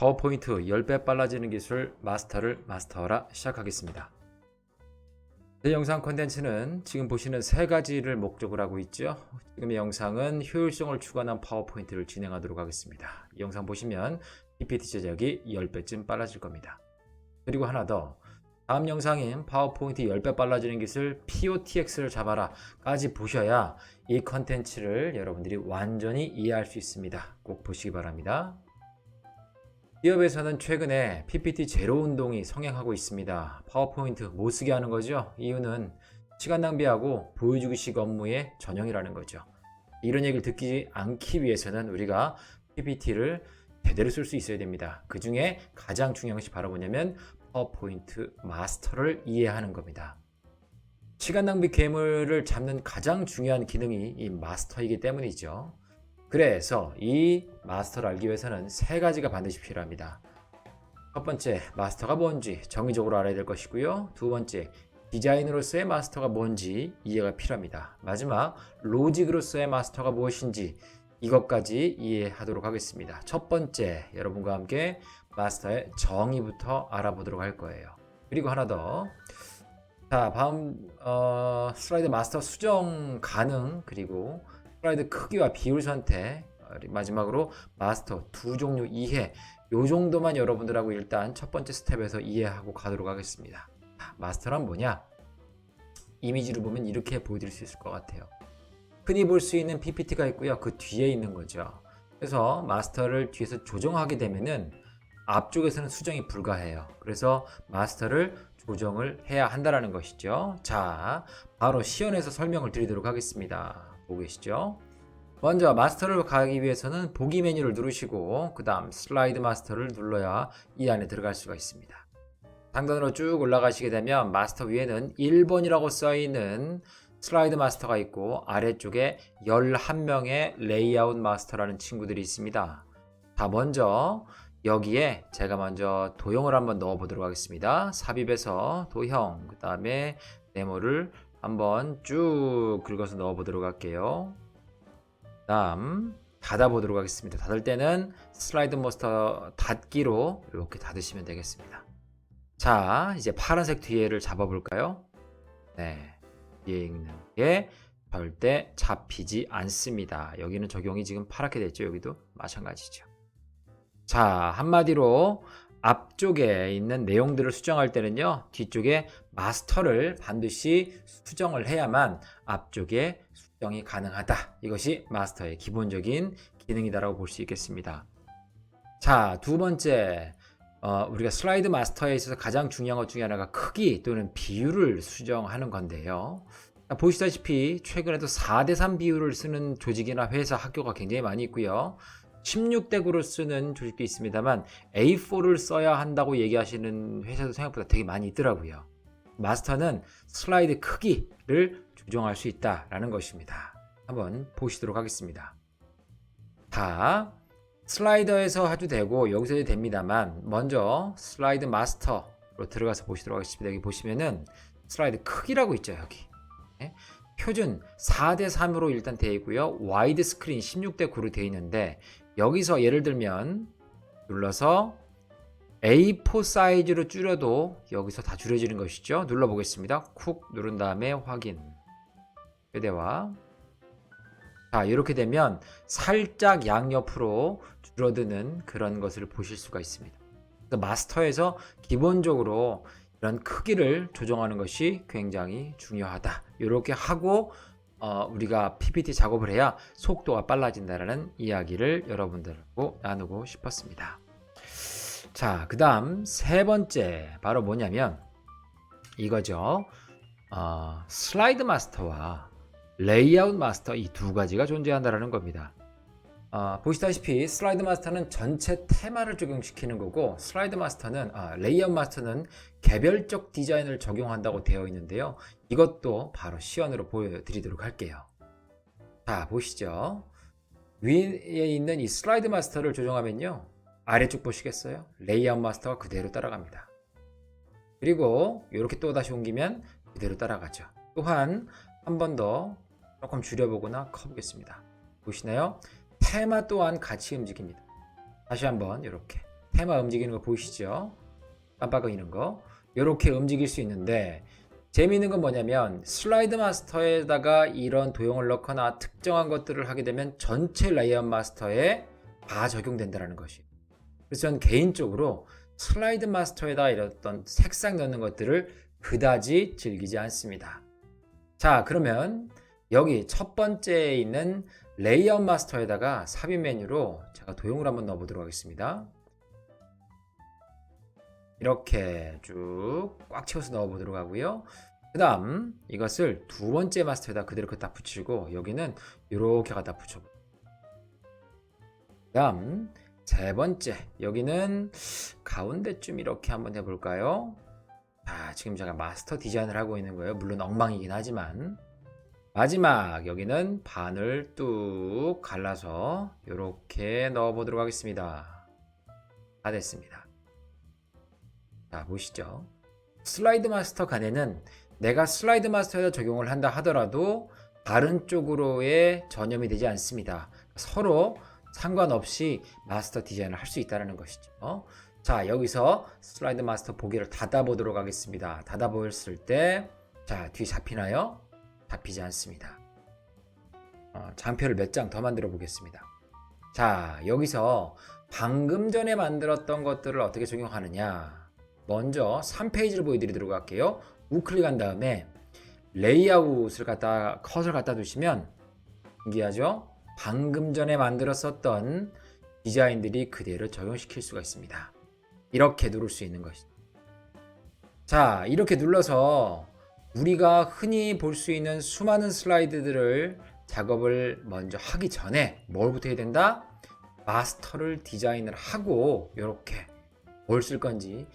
파워포인트 10배 빨라지는 기술 마스터를 마스터하라 시작하겠습니다. 제 영상 콘텐츠는 지금 보시는 세 가지를 목적으로 하고 있죠. 지금의 영상은 효율성을 추구하는 파워포인트를 진행하도록 하겠습니다. 이 영상 보시면 PPT 제작이 10배쯤 빨라질 겁니다. 그리고 하나 더 다음 영상인 파워포인트 10배 빨라지는 기술 POTX를 잡아라 까지 보셔야 이 컨텐츠를 여러분들이 완전히 이해할 수 있습니다. 꼭 보시기 바랍니다. 기업에서는 최근에 PPT 제로 운동이 성행하고 있습니다. 파워포인트 못 쓰게 하는 거죠. 이유는 시간 낭비하고 보여주기식 업무의 전형이라는 거죠. 이런 얘기를 듣지 않기 위해서는 우리가 PPT를 제대로 쓸 수 있어야 됩니다. 그 중에 가장 중요한 것이 바로 뭐냐면 파워포인트 마스터를 이해하는 겁니다. 시간 낭비 괴물을 잡는 가장 중요한 기능이 이 마스터이기 때문이죠. 그래서 이 마스터를 알기 위해서는 세 가지가 반드시 필요합니다. 첫 번째, 마스터가 뭔지 정의적으로 알아야 될 것이고요. 두 번째, 디자인으로서의 마스터가 뭔지 이해가 필요합니다. 마지막, 로직으로서의 마스터가 무엇인지 이것까지 이해하도록 하겠습니다. 첫 번째, 여러분과 함께 마스터의 정의부터 알아보도록 할 거예요. 그리고 하나 더. 자, 다음 어, 슬라이드 마스터 수정 가능 그리고 슬라이드 크기와 비율 선택 어, 마지막으로 마스터 두 종류 이해 요 정도만 여러분들하고 일단 첫 번째 스텝에서 이해하고 가도록 하겠습니다. 자, 마스터란 뭐냐? 이미지로 보면 이렇게 보여드릴 수 있을 것 같아요. 흔히 볼 수 있는 PPT가 있고요. 그 뒤에 있는 거죠. 그래서 마스터를 뒤에서 조정하게 되면은 앞쪽에서는 수정이 불가해요. 그래서 마스터를 조정을 해야 한다라는 것이죠. 자, 바로 시연해서 설명을 드리도록 하겠습니다. 보고 계시죠? 먼저 마스터를 가기 위해서는 보기 메뉴를 누르시고 그 다음 슬라이드 마스터를 눌러야 이 안에 들어갈 수가 있습니다. 상단으로 쭉 올라가시게 되면 마스터 위에는 1번이라고 써있는 슬라이드 마스터가 있고 아래쪽에 11명의 레이아웃 마스터라는 친구들이 있습니다. 자, 먼저 여기에 제가 먼저 도형을 한번 넣어 보도록 하겠습니다. 삽입해서 도형, 그 다음에 네모를 한번 쭉 긁어서 넣어 보도록 할게요. 다음 닫아 보도록 하겠습니다. 닫을 때는 슬라이드 모스터 닫기로 이렇게 닫으시면 되겠습니다. 자, 이제 파란색 뒤에를 잡아 볼까요? 네. 뒤에 있는 게 절대 잡히지 않습니다. 여기는 적용이 지금 파랗게 됐죠. 여기도 마찬가지죠. 자, 한마디로 앞쪽에 있는 내용들을 수정할 때는요, 뒤쪽에 마스터를 반드시 수정을 해야만 앞쪽에 수정이 가능하다. 이것이 마스터의 기본적인 기능이다라고 볼 수 있겠습니다. 자, 두 번째, 어, 우리가 슬라이드 마스터에 있어서 가장 중요한 것 중에 하나가 크기 또는 비율을 수정하는 건데요. 보시다시피 최근에도 4대3 비율을 쓰는 조직이나 회사, 학교가 굉장히 많이 있고요. 16대 9를 쓰는 조직도 있습니다만 A4를 써야 한다고 얘기하시는 회사도 생각보다 되게 많이 있더라고요. 마스터는 슬라이드 크기를 조정할 수 있다라는 것입니다. 한번 보시도록 하겠습니다. 다 슬라이더에서 해도 되고 여기서 해도 됩니다만 먼저 슬라이드 마스터로 들어가서 보시도록 하겠습니다. 여기 보시면은 슬라이드 크기라고 있죠 여기. 네? 표준 4대 3으로 일단 되어 있고요. 와이드 스크린 16대 9로 되어 있는데 여기서 예를 들면 눌러서 A4 사이즈로 줄여도 여기서 다 줄여지는 것이죠. 눌러 보겠습니다. 쿡 누른 다음에 확인. 최대화. 자, 이렇게 되면 살짝 양옆으로 줄어드는 그런 것을 보실 수가 있습니다. 마스터에서 기본적으로 이런 크기를 조정하는 것이 굉장히 중요하다. 이렇게 하고 어, 우리가 PPT 작업을 해야 속도가 빨라진다는 이야기를 여러분들하고 나누고 싶었습니다. 자, 그 다음 세 번째 바로 뭐냐면 이거죠. 어, 슬라이드 마스터와 레이아웃 마스터 이 두 가지가 존재한다는 겁니다. 어, 보시다시피 슬라이드 마스터는 전체 테마를 적용시키는 거고 슬라이드 마스터는 아, 레이아웃 마스터는 개별적 디자인을 적용한다고 되어 있는데요. 이것도 바로 시연으로 보여드리도록 할게요. 자 보시죠. 위에 있는 이 슬라이드 마스터를 조정하면요. 아래쪽 보시겠어요? 레이아웃 마스터가 그대로 따라갑니다. 그리고 이렇게 또 다시 옮기면 그대로 따라가죠. 또한 한 번 더 조금 줄여보거나 커보겠습니다. 보시나요? 테마 또한 같이 움직입니다. 다시 한번 이렇게 테마 움직이는 거 보이시죠? 깜빡이는 거. 이렇게 움직일 수 있는데 재미있는 건 뭐냐면 슬라이드 마스터에다가 이런 도형을 넣거나 특정한 것들을 하게 되면 전체 레이아웃 마스터에 다 적용된다는 것이. 그래서 저는 개인적으로 슬라이드 마스터에다 어떤 색상 넣는 것들을 그다지 즐기지 않습니다. 자, 그러면 여기 첫 번째에 있는 레이아웃 마스터에다가 삽입 메뉴로 제가 도형을 한번 넣어보도록 하겠습니다. 이렇게 쭉 꽉 채워서 넣어보도록 하고요. 그 다음 이것을 두 번째 마스터에다 그대로 갖다 붙이고 여기는 이렇게 갖다 붙여보 그 다음 세 번째 여기는 가운데쯤 이렇게 한번 해볼까요? 자 지금 제가 마스터 디자인을 하고 있는 거예요. 물론 엉망이긴 하지만 마지막 여기는 반을 뚝 갈라서 이렇게 넣어 보도록 하겠습니다. 다 됐습니다. 자 보시죠. 슬라이드 마스터 간에는 내가 슬라이드 마스터에다 적용을 한다 하더라도 다른 쪽으로의 전염이 되지 않습니다. 서로 상관없이 마스터 디자인을 할 수 있다는 것이죠. 자 여기서 슬라이드 마스터 보기를 닫아 보도록 하겠습니다. 닫아 보였을 때 자 뒤 잡히나요? 잡히지 않습니다. 어, 장표를 몇 장 더 만들어 보겠습니다. 자 여기서 방금 전에 만들었던 것들을 어떻게 적용하느냐 먼저 3페이지를 보여드리도록 할게요. 우클릭한 다음에 레이아웃을 갖다 컷을 갖다 두시면 신기하죠? 방금 전에 만들었었던 디자인들이 그대로 적용시킬 수가 있습니다. 이렇게 누를 수 있는 것이죠. 자, 이렇게 눌러서 우리가 흔히 볼 수 있는 수많은 슬라이드들을 작업을 먼저 하기 전에 뭘부터 해야 된다? 마스터를 디자인을 하고 이렇게 뭘 쓸 건지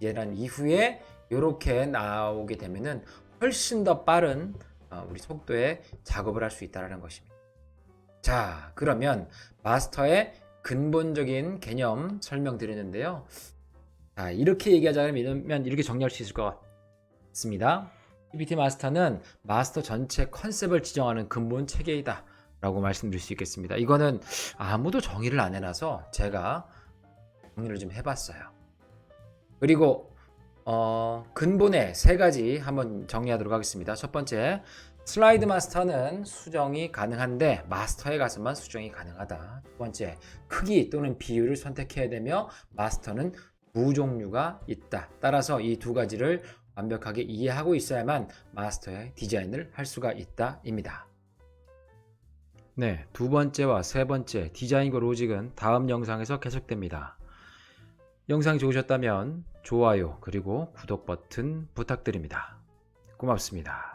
이해한 이후에 이렇게 나오게 되면은 훨씬 더 빠른 어, 우리 속도의 작업을 할 수 있다는 것입니다. 자, 그러면 마스터의 근본적인 개념 설명드리는데요. 자, 이렇게 얘기하자면 이렇게 정리할 수 있을 것 같습니다. PPT 마스터는 마스터 전체 컨셉을 지정하는 근본 체계이다. 라고 말씀드릴 수 있겠습니다. 이거는 아무도 정의를 안 해놔서 제가 정리를 좀 해봤어요. 그리고 어, 근본의 세 가지 한번 정리하도록 하겠습니다. 첫 번째, 슬라이드 마스터는 수정이 가능한데 마스터에 가서만 수정이 가능하다. 두 번째, 크기 또는 비율을 선택해야 되며 마스터는 두 종류가 있다. 따라서 이 두 가지를 완벽하게 이해하고 있어야만 마스터의 디자인을 할 수가 있다입니다. 네, 두 번째와 세 번째 디자인과 로직은 다음 영상에서 계속됩니다. 영상이 좋으셨다면 좋아요 그리고 구독 버튼 부탁드립니다. 고맙습니다.